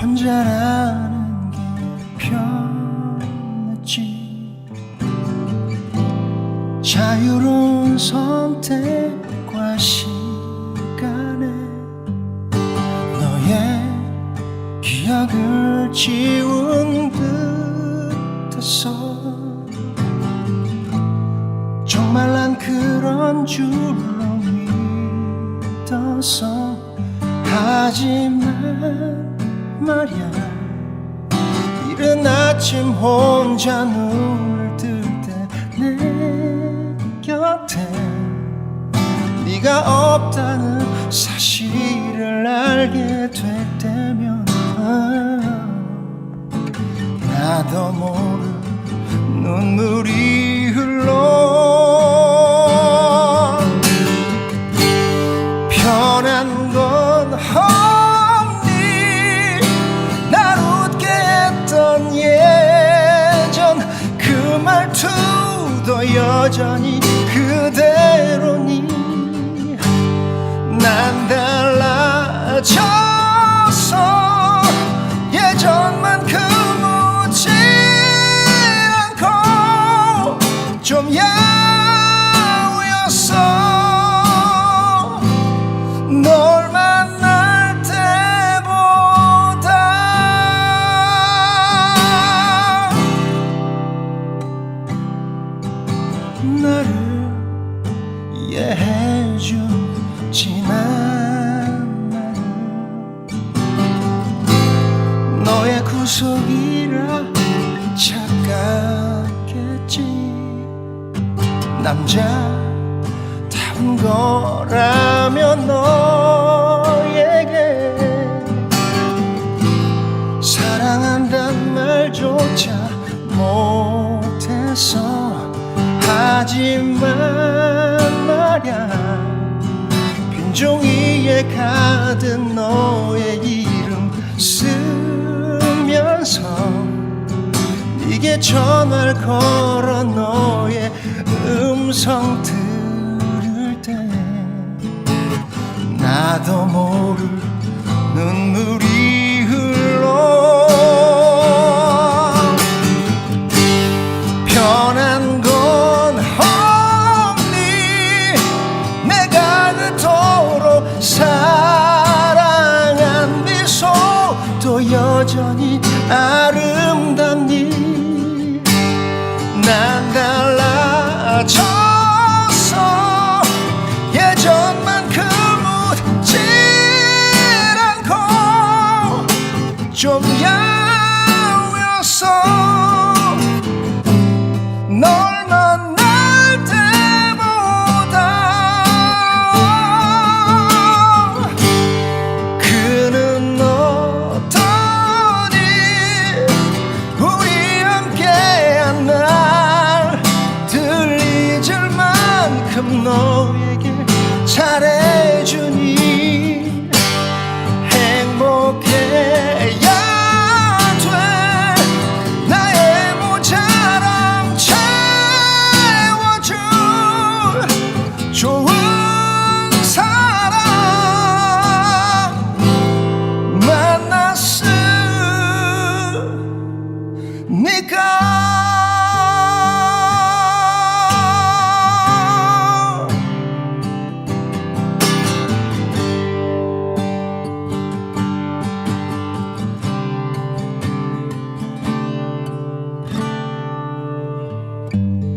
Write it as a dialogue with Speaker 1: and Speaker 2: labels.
Speaker 1: 혼자라는 게 편했지. 자유로운 선택과 시간에 너의 기억을 지운 듯했어. 정말 난 그런 줄로 믿었어 하지만 말야. 이른 아침 혼자 눈을 뜰때내 곁에 네가 없다는 사실을 알게 될 때면 아, 나도 모르 눈물 말투도 여전히 나를 나를 너의 구속이라 착각했지. 남자다운 거라면 너에게 사랑한단 말조차 못했어 하지만 말야 빈 종이에 가든 너의 이름 쓰면서 네게 전화를 걸어 너의 음성 들을 때 나도 모를 눈물이 흘러. 편한 사라져서 예전만큼 웃지 그 않고 좀 야외서 너에게 잘해주니 행복해. Thank you.